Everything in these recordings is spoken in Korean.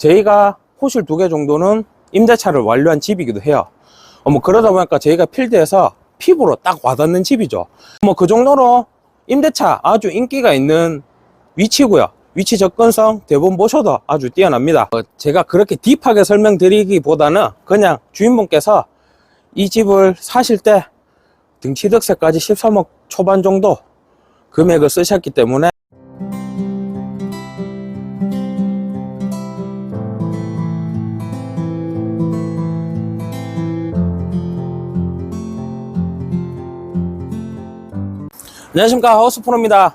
저희가 호실 두 개 정도는 임대차를 완료한 집이기도 해요. 어, 뭐 그러다 보니까 저희가 필드에서 피부로 딱 와닿는 집이죠. 뭐 그 정도로 임대차 아주 인기가 있는 위치고요. 위치 접근성 대부분 보셔도 아주 뛰어납니다. 어, 제가 그렇게 딥하게 설명드리기보다는 그냥 주인분께서 이 집을 사실 때 등치득세까지 13억 초반 정도 금액을 쓰셨기 때문에 안녕하십니까. 하우스프로입니다.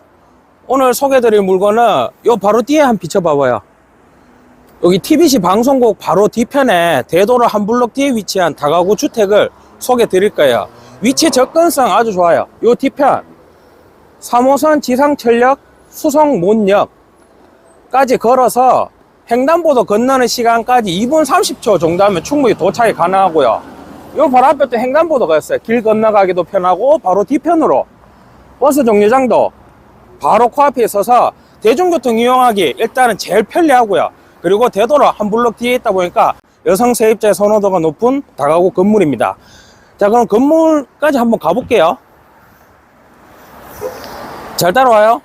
오늘 소개해드릴 물건은 요 바로 뒤에 한 비춰봐봐요. 여기 TBC 방송국 바로 뒤편에 대도로 한 블록 뒤에 위치한 다가구 주택을 소개해드릴 거예요. 위치 접근성 아주 좋아요. 요 뒤편. 3호선 지상철역 수성몬역까지 걸어서 횡단보도 건너는 시간까지 2분 30초 정도 하면 충분히 도착이 가능하고요. 요 바로 앞에 또 횡단보도가 있어요. 길 건너가기도 편하고 바로 뒤편으로 버스 정류장도 바로 코앞에 있어서 대중교통 이용하기 일단은 제일 편리하고요. 그리고 대도로 한 블록 뒤에 있다 보니까 여성 세입자의 선호도가 높은 다가구 건물입니다. 자, 그럼 건물까지 한번 가볼게요. 잘 따라와요.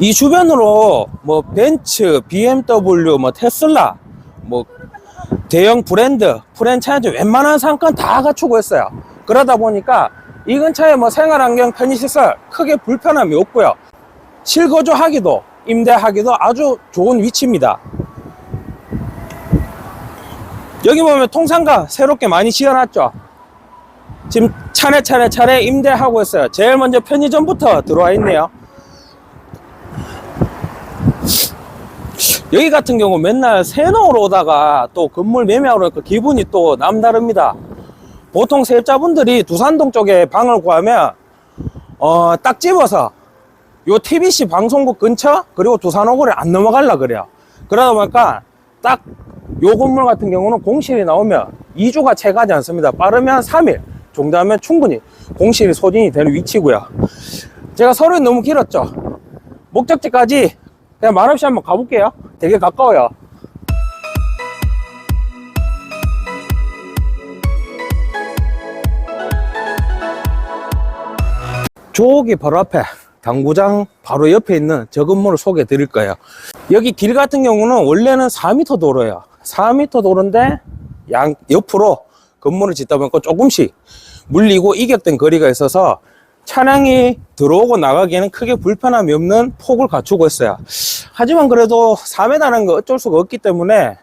이 주변으로 뭐 벤츠, BMW, 뭐 테슬라, 뭐 대형 브랜드, 프랜차이즈 웬만한 상권 다 갖추고 있어요. 그러다 보니까 이 근처에 뭐 생활환경 편의시설 크게 불편함이 없고요. 실거주하기도 임대하기도 아주 좋은 위치입니다. 여기 보면 통상가 새롭게 많이 지어놨죠. 지금 차례차례 차례 임대하고 있어요. 제일 먼저 편의점부터 들어와 있네요. 여기 같은 경우 맨날 새노으로 오다가 또 건물 매매하러 오니까 기분이 또 남다릅니다. 보통 세입자분들이 두산동 쪽에 방을 구하면 어, 딱 집어서 요 TBC 방송국 근처 그리고 두산호구를 안 넘어갈라 그래요. 그러다 보니까 딱 요 건물 같은 경우는 공실이 나오면 2주가 채 가지 않습니다. 빠르면 3일 정도 하면 충분히 공실이 소진이 되는 위치고요. 제가 서로이 너무 길었죠. 목적지까지 그냥 말없이 한번 가볼게요. 되게 가까워요. 저기 바로 앞에 당구장 바로 옆에 있는 저 건물을 소개해 드릴 거예요. 여기 길 같은 경우는 원래는 4m 도로예요. 4m 도로인데 양 옆으로 건물을 짓다 보니까 조금씩 물리고 이격된 거리가 있어서 차량이 들어오고 나가기에는 크게 불편함이 없는 폭을 갖추고 있어요. 하지만 그래도 4m라는 거 어쩔 수가 없기 때문에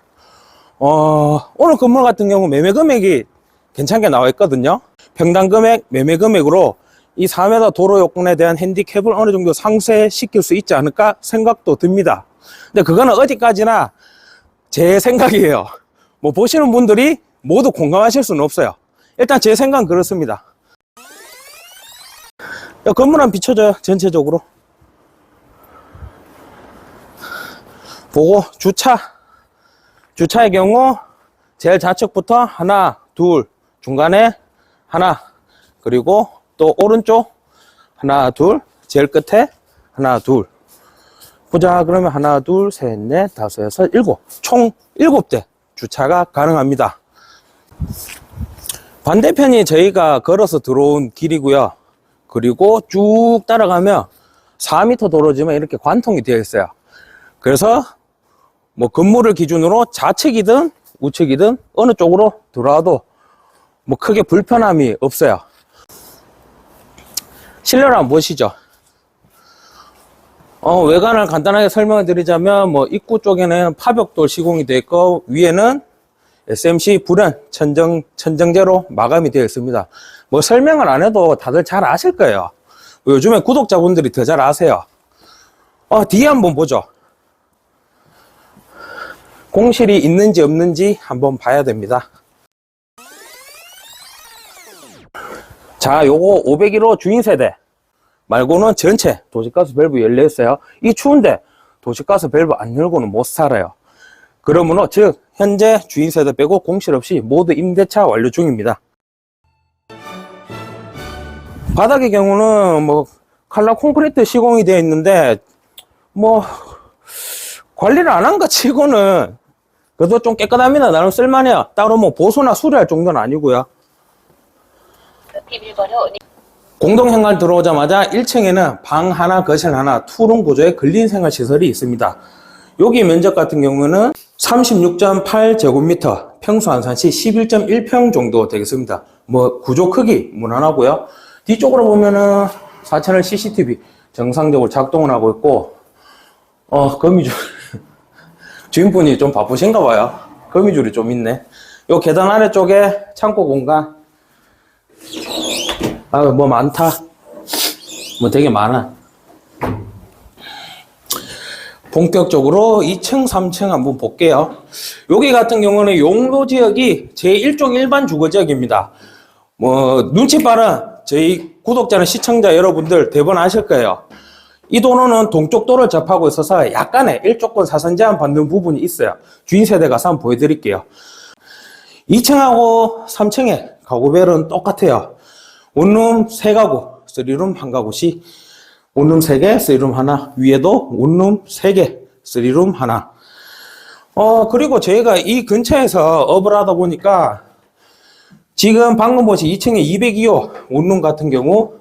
어, 오늘 건물 같은 경우 매매 금액이 괜찮게 나와 있거든요. 평당 금액, 매매 금액으로 이 4m 도로 요건에 대한 핸디캡을 어느 정도 상쇄시킬 수 있지 않을까 생각도 듭니다. 근데 그거는 어디까지나 제 생각이에요. 뭐 보시는 분들이 모두 공감하실 수는 없어요. 일단 제 생각은 그렇습니다. 야, 건물 한 비춰줘요, 전체적으로. 보고, 주차. 주차의 경우, 제일 좌측부터 하나, 둘, 중간에 하나, 그리고 또 오른쪽 하나 둘 제일 끝에 하나 둘. 보자. 그러면 하나 둘 셋 넷 다섯 여섯 일곱. 총 일곱 대 주차가 가능합니다. 반대편이 저희가 걸어서 들어온 길이고요. 그리고 쭉 따라가면 4m 도로지만 이렇게 관통이 되어 있어요. 그래서 뭐 건물을 기준으로 좌측이든 우측이든 어느 쪽으로 들어와도 뭐 크게 불편함이 없어요 한번 보시죠. 어, 외관을 간단하게 설명해 드리자면, 뭐, 입구 쪽에는 파벽돌 시공이 되어 있고, 위에는 SMC 불연 천정, 천정제로 마감이 되어 있습니다. 뭐, 설명을 안 해도 다들 잘 아실 거예요. 뭐 요즘에 구독자분들이 더 잘 아세요. 어, 뒤에 한번 보죠. 공실이 있는지 없는지 한번 봐야 됩니다. 자, 요거 501호 주인 세대 말고는 전체 도시가스 밸브 열려 있어요. 이 추운데 도시가스 밸브 안 열고는 못 살아요. 그러므로 즉 현재 주인 세대 빼고 공실 없이 모두 임대차 완료 중입니다. 바닥의 경우는 뭐 칼라 콘크리트 시공이 되어 있는데 뭐 관리를 안 한 것 치고는 그래도 좀 깨끗합니다. 나름 쓸만해요. 따로 뭐 보수나 수리할 정도는 아니고요. 비밀번호 공동 현관 들어오자마자 1층에는 방 하나, 거실 하나, 투룸 구조의 근린 생활 시설이 있습니다. 여기 면적 같은 경우는 36.8제곱미터, 평수 안산시 11.1평 정도 되겠습니다. 뭐 구조 크기 무난하고요. 뒤쪽으로 보면은 4채널 CCTV 정상적으로 작동을 하고 있고, 어 거미줄 주인분이 좀 바쁘신가 봐요. 거미줄이 좀 있네. 요 계단 아래쪽에 창고 공간 아, 뭐 많다. 뭐 되게 많아. 본격적으로 2층, 3층 한번 볼게요. 여기 같은 경우는 용도 지역이 제1종 일반 주거 지역입니다. 뭐, 눈치 빠른 저희 구독자나 시청자 여러분들 대번 아실 거예요. 이 도로는 동쪽 도를 접하고 있어서 약간의 일조권 사선 제한 받는 부분이 있어요. 주인 세대 가서 한번 보여드릴게요. 2층하고 3층의 가구별은 똑같아요. 원룸 3가구, 3룸 1가구씩 원룸 3개, 3룸 하나, 위에도 원룸 3개, 3룸 하나. 어, 그리고 저희가 이 근처에서 업을 하다 보니까 지금 방금 보신 2층에 202호 원룸 같은 경우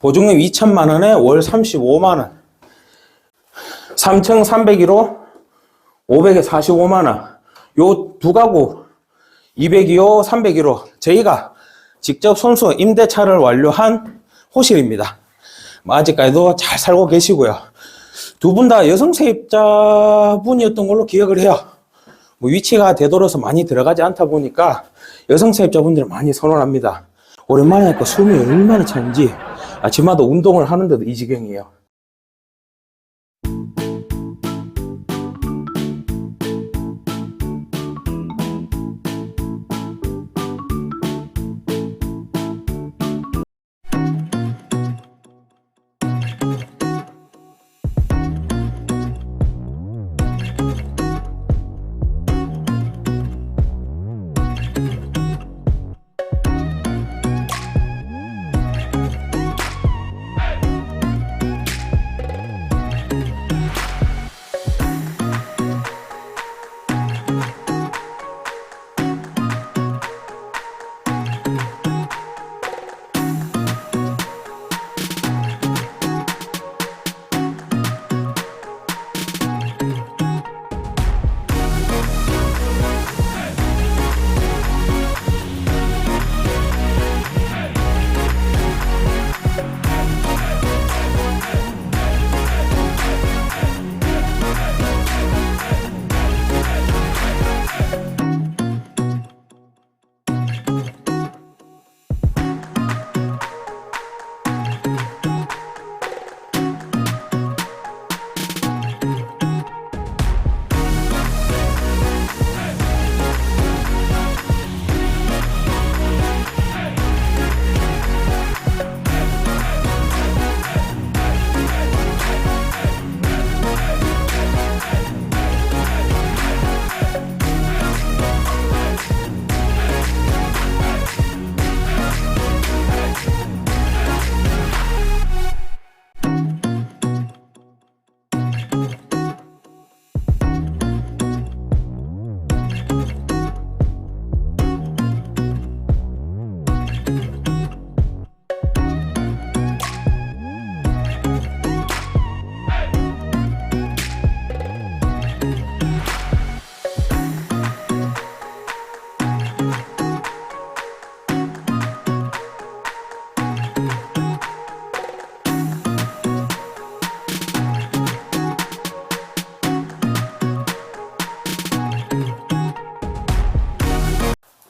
보증금 2천만 원에 월 35만 원. 3층 301호 500에 45만 원. 요 두 가구 202호, 301호 저희가 직접 손수 임대차를 완료한 호실입니다. 뭐 아직까지도 잘 살고 계시고요. 두 분 다 여성 세입자분이었던 걸로 기억을 해요. 뭐 위치가 되도록서 많이 들어가지 않다 보니까 여성 세입자분들을 많이 선호합니다. 오랜만에 하니까 숨이 얼마나 차는지 아침마다 운동을 하는데도 이 지경이에요.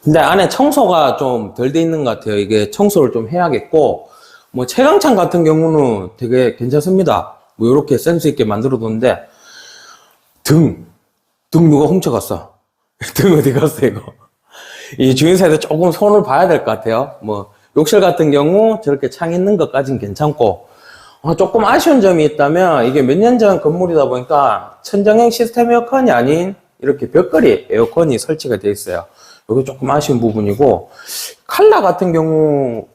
근데 안에 청소가 좀 덜 돼 있는 것 같아요. 이게 청소를 좀 해야겠고, 뭐 채광창 같은 경우는 되게 괜찮습니다. 뭐 이렇게 센스 있게 만들어 뒀는데, 등, 등 누가 훔쳐갔어? 등 어디 갔어, 이거? 이 주인세대 조금 손을 봐야 될 것 같아요. 뭐, 욕실 같은 경우 저렇게 창 있는 것까진 괜찮고, 어, 조금 아쉬운 점이 있다면, 이게 몇 년 전 건물이다 보니까 천정형 시스템 에어컨이 아닌 이렇게 벽걸이 에어컨이 설치가 되어 있어요. 이게 조금 아쉬운 부분이고, 칼라 같은 경우,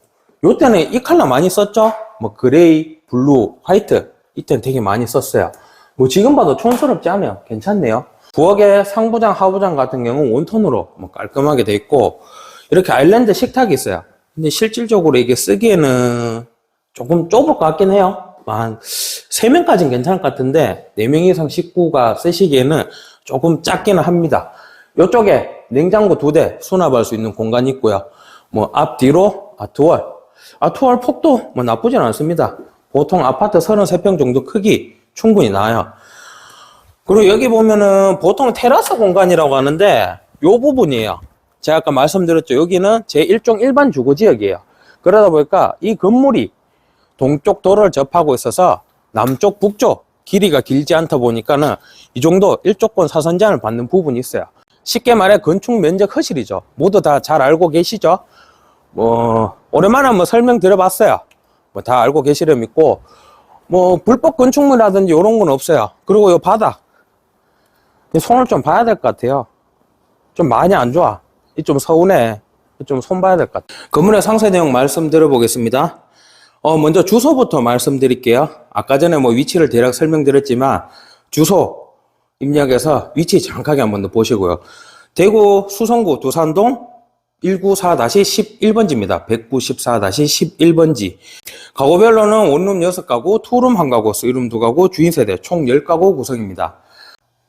요때는 이 칼라 많이 썼죠? 뭐, 그레이, 블루, 화이트. 이때는 되게 많이 썼어요. 뭐 지금 봐도 촌스럽지 않아요. 괜찮네요. 부엌에 상부장, 하부장 같은 경우는 원톤으로 뭐 깔끔하게 돼 있고 이렇게 아일랜드 식탁이 있어요. 근데 실질적으로 이게 쓰기에는 조금 좁을 것 같긴 해요. 한 3명까지는 괜찮을 것 같은데 4명 이상 식구가 쓰시기에는 조금 작기는 합니다. 이쪽에 냉장고 두 대 수납할 수 있는 공간이 있고요. 뭐 앞뒤로 아트월. 아트월 폭도 뭐 나쁘진 않습니다. 보통 아파트 33평 정도 크기 충분히 나요. 그리고 여기 보면은 보통 테라스 공간이라고 하는데 요 부분이에요. 제가 아까 말씀드렸죠. 여기는 제 일종 일반 주거 지역이에요. 그러다 보니까 이 건물이 동쪽 도로를 접하고 있어서 남쪽 북쪽 길이가 길지 않다 보니까는 이 정도 일조권 사선 제한을 받는 부분이 있어요. 쉽게 말해 건축 면적 허실이죠. 모두 다 잘 알고 계시죠? 뭐 오랜만에 한번 설명 드려봤어요. 뭐 다 알고 계시려 믿고 뭐 불법 건축물이라든지 이런 건 없어요. 그리고 이 바닥 이 손을 좀 봐야 될 것 같아요. 좀 많이 안 좋아. 이 좀 서운해. 좀 손 봐야 될 것 같아. 건물의 상세 내용 말씀드려 보겠습니다. 어, 먼저 주소부터 말씀드릴게요. 아까 전에 뭐 위치를 대략 설명드렸지만 주소 입력해서 위치 정확하게 한 번 더 보시고요. 대구 수성구 두산동 194-11번지입니다. 194-11번지. 가구별로는 원룸 6가구, 투룸 1가구, 쓰리룸 2가구, 주인 세대 총 10가구 구성입니다.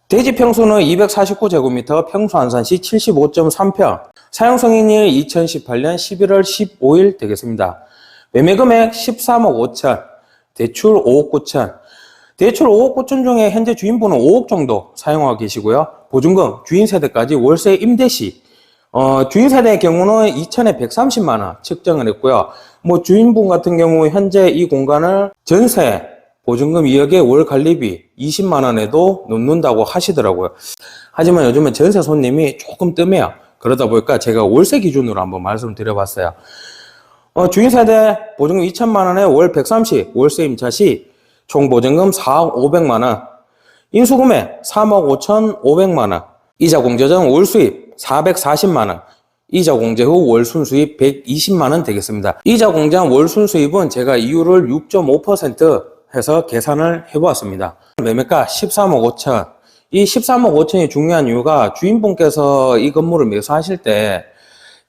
대지 평수는 249제곱미터, 평수 안산시 75.3평, 사용 승인일 2018년 11월 15일 되겠습니다. 매매 금액 13억 5천, 대출 5억 9천, 대출 5억 9천 중에 현재 주인분은 5억 정도 사용하고 계시고요. 보증금, 주인 세대까지 월세 임대 시, 어, 주인 세대의 경우는 2천에 130만 원 측정을 했고요. 뭐 주인분 같은 경우 현재 이 공간을 전세 보증금 2억에 월 관리비 20만 원에도 놓는다고 하시더라고요. 하지만 요즘은 전세 손님이 조금 뜸해요. 그러다 보니까 제가 월세 기준으로 한번 말씀드려봤어요. 어, 주인 세대 보증금 2천만 원에 월 130, 월세 임차 시 총 보증금 4억 5백만 원, 인수금액 3억 5천 5백만 원, 이자 공제 전 월 수입 440만 원, 이자 공제 후 월 순 수입 120만 원 되겠습니다. 이자 공제한 월 순 수입은 제가 이율을 6.5% 해서 계산을 해보았습니다. 매매가 13억 5천. 이 13억 5천이 중요한 이유가 주인분께서 이 건물을 매수하실 때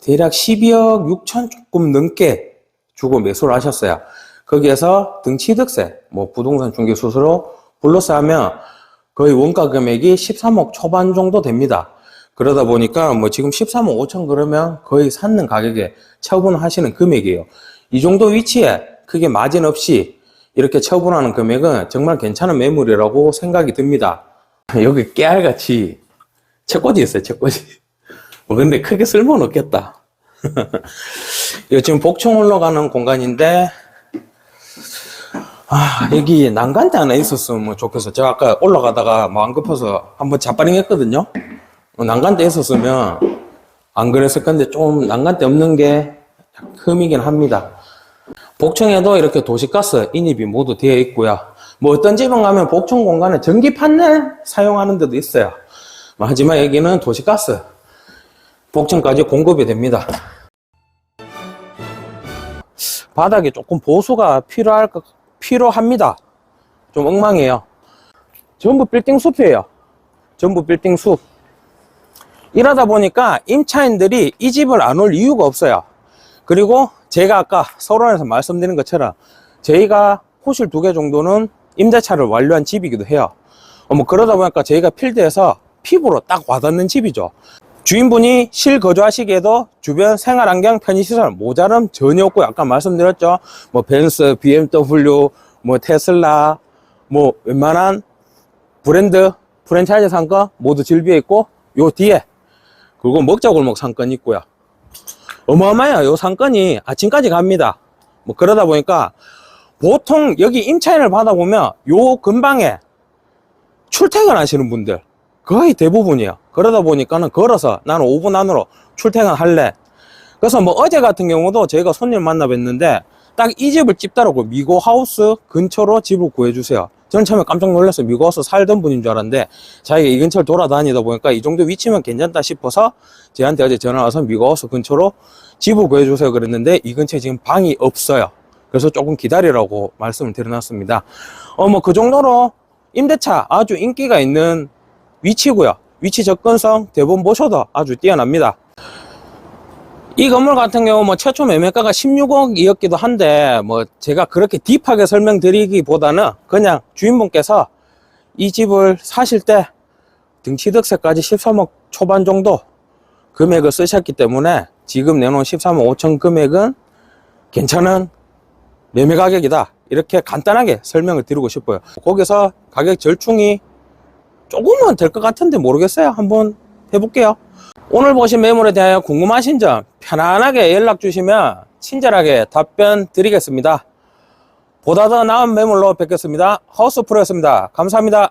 대략 12억 6천 조금 넘게 주고 매수를 하셨어요. 거기에서 등취득세, 뭐 부동산 중개 수수료 플러스 하면 거의 원가 금액이 13억 초반 정도 됩니다. 그러다 보니까 뭐 지금 13억 5천 그러면 거의 샀는 가격에 처분하시는 금액이에요. 이 정도 위치에 크게 마진 없이 이렇게 처분하는 금액은 정말 괜찮은 매물이라고 생각이 듭니다. 여기 깨알같이 채꽂이 있어요, 채꽂이. 뭐 근데 크게 쓸모는 없겠다. 이거 지금 복층 올라가는 공간인데, 아, 여기 난간대 하나 있었으면 뭐 좋겠어. 제가 아까 올라가다가 뭐 안 급해서 한번 자빠링 했거든요. 어, 난간대 있었으면 안 그랬을 건데 좀 난간대 없는 게 흠이긴 합니다. 복층에도 이렇게 도시가스 인입이 모두 되어 있고요. 뭐 어떤 집은 가면 복층 공간에 전기 판넬 사용하는 데도 있어요. 뭐 하지만 여기는 도시가스 복층까지 공급이 됩니다. 바닥에 조금 보수가 필요할 것, 필요합니다. 좀 엉망이에요. 전부 빌딩 숲이에요. 전부 빌딩 숲. 이러다 보니까 임차인들이 이 집을 안 올 이유가 없어요. 그리고 제가 아까 서론에서 말씀드린 것처럼 저희가 호실 두 개 정도는 임대차를 완료한 집이기도 해요. 어, 뭐 그러다 보니까 저희가 필드에서 피부로 딱 와닿는 집이죠. 주인분이 실거주하시기에도 주변 생활환경 편의시설 모자람 전혀 없고 아까 말씀드렸죠. 뭐 벤츠, BMW, 뭐 테슬라, 뭐 웬만한 브랜드 프랜차이즈 상권 모두 즐비해 있고 요 뒤에 그리고 먹자골목 상권이 있고요. 어마어마해요. 요 상권이 아침까지 갑니다. 뭐 그러다 보니까 보통 여기 임차인을 받아보면 요 근방에 출퇴근하시는 분들 거의 대부분이에요. 그러다 보니까는 걸어서 나는 5분 안으로 출퇴근할래. 그래서 뭐 어제 같은 경우도 저희가 손님 만나 뵀는데 딱 이 집을 찝더라고 미고 하우스 근처로 집을 구해주세요. 저는 처음에 깜짝 놀랐어요. 미고 하우스 살던 분인 줄 알았는데 자기가 이 근처를 돌아다니다 보니까 이 정도 위치면 괜찮다 싶어서 저한테 어제 전화 와서 미고 하우스 근처로 집을 구해주세요 그랬는데 이 근처에 지금 방이 없어요. 그래서 조금 기다리라고 말씀을 드려놨습니다. 어, 뭐 그 정도로 임대차 아주 인기가 있는 위치고요. 위치 접근성 대본 보셔도 아주 뛰어납니다. 이 건물 같은 경우 뭐 최초 매매가가 16억이었기도 한데 뭐 제가 그렇게 딥하게 설명드리기보다는 그냥 주인분께서 이 집을 사실 때 등치득세까지 13억 초반 정도 금액을 쓰셨기 때문에 지금 내놓은 13억 5천 금액은 괜찮은 매매 가격이다. 이렇게 간단하게 설명을 드리고 싶어요. 거기서 가격 절충이 조금은 될 것 같은데 모르겠어요. 한번 해볼게요. 오늘 보신 매물에 대하여 궁금하신 점 편안하게 연락 주시면 친절하게 답변 드리겠습니다. 보다 더 나은 매물로 뵙겠습니다. 하우스 프로였습니다. 감사합니다.